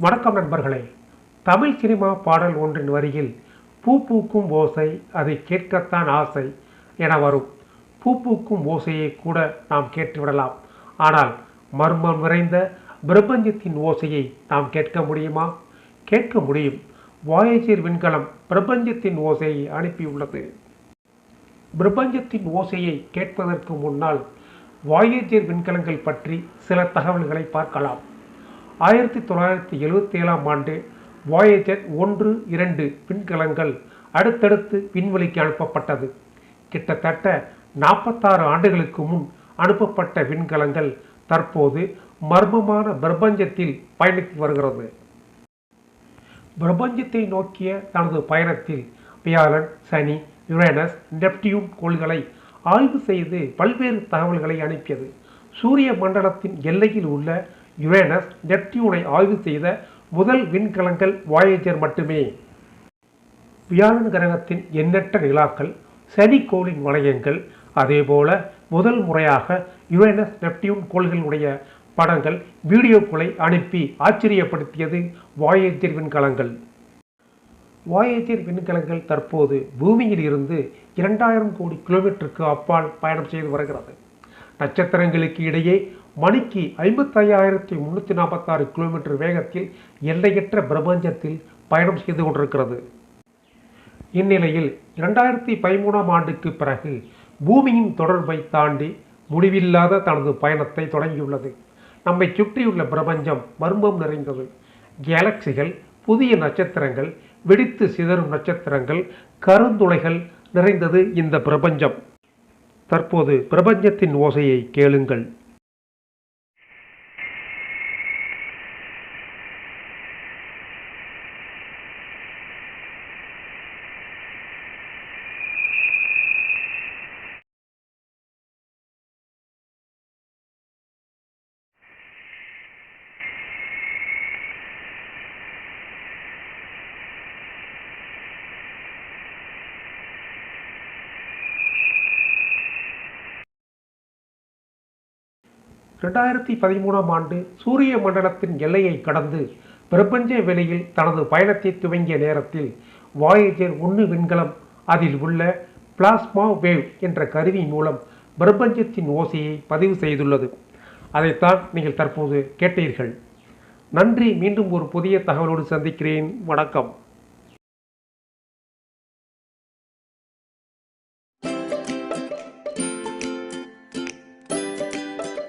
வணக்கம் நண்பர்களே. தமிழ் சினிமா பாடல் ஒன்றின் வரியில் பூ பூக்கும் ஓசை அதை கேட்கத்தான் ஆசை என வரும். பூ பூக்கும் ஓசையை கூட நாம் கேட்டுவிடலாம். ஆனால் மர்மம் நிறைந்த பிரபஞ்சத்தின் ஓசையை நாம் கேட்க முடியுமா? கேட்க முடியும். வாயேஜர் விண்கலம் பிரபஞ்சத்தின் ஓசையை அனுப்பியுள்ளது. பிரபஞ்சத்தின் ஓசையை கேட்பதற்கு முன்னால் வாயேஜர் விண்கலங்கள் பற்றி சில தகவல்களை பார்க்கலாம். ஆயிரத்தி தொள்ளாயிரத்தி எழுவத்தி ஏழாம் ஆண்டு வாயேஜர் ஒன்று இரண்டு விண்கலங்கள் அடுத்தடுத்து விண்வெளிக்கு அனுப்பப்பட்டது. கிட்டத்தட்ட நாற்பத்தாறு ஆண்டுகளுக்கு முன் அனுப்பப்பட்ட விண்கலங்கள் தற்போது மர்மமான பிரபஞ்சத்தில் பயணித்து வருகிறது. பிரபஞ்சத்தை நோக்கிய தனது பயணத்தில் வியாழன் சனி யுரேனஸ் நெப்டியூன் கோள்களை ஆய்வு செய்து பல்வேறு தகவல்களை அனுப்பியது. சூரிய மண்டலத்தின் எல்லையில் உள்ள யுரேனஸ் நெப்டியூனை ஆய்வு செய்த முதல் விண்கலங்கள் வாயேஜர் மட்டுமே. வியாழன் கிரகத்தின் எண்ணற்ற நிலாக்கள் சனி கோளின் வளையங்கள் அதேபோல முதல் முறையாக யுரேனஸ் நெப்டியூன் கோள்களுடைய படங்கள் வீடியோக்களை அனுப்பி ஆச்சரியப்படுத்தியது வாயேஜர் விண்கலங்கள். வாயேஜர் விண்கலங்கள் தற்போது பூமியில் இருந்து இரண்டாயிரம் கோடி கிலோமீட்டருக்கு அப்பால் பயணம் செய்து வருகிறது. நட்சத்திரங்களுக்கு இடையே மணிக்கு ஐம்பத்தையாயிரத்தி முந்நூற்றி நாற்பத்தாறு கிலோமீட்டர் வேகத்தில் எல்லையற்ற பிரபஞ்சத்தில் பயணம் செய்து கொண்டிருக்கிறது. இந்நிலையில் இரண்டாயிரத்தி பதிமூணாம் ஆண்டுக்கு பிறகு பூமியின் தொடர்பை தாண்டி முடிவில்லாத தனது பயணத்தை தொடங்கியுள்ளது. நம்மை சுற்றியுள்ள பிரபஞ்சம் மர்மம் நிறைந்தது. கேலக்சிகள் புதிய நட்சத்திரங்கள் வெடித்து சிதறும் நட்சத்திரங்கள் கருந்துளைகள் நிறைந்தது இந்த பிரபஞ்சம். தற்போது பிரபஞ்சத்தின் ஓசையை கேளுங்கள். ரெண்டாயிரத்தி பதிமூணாம் ஆண்டு சூரிய மண்டலத்தின் எல்லையை கடந்து பிரபஞ்ச வெளியில் தனது பயணத்தை துவங்கிய நேரத்தில் வாயேஜர் ஒன்று விண்கலம் அதில் உள்ள பிளாஸ்மா வேவ் என்ற கருவி மூலம் பிரபஞ்சத்தின் ஓசையை பதிவு செய்துள்ளது. அதைத்தான் நீங்கள் தற்போது கேட்டீர்கள். நன்றி. மீண்டும் ஒரு புதிய தகவலோடு சந்திக்கிறேன். வணக்கம்.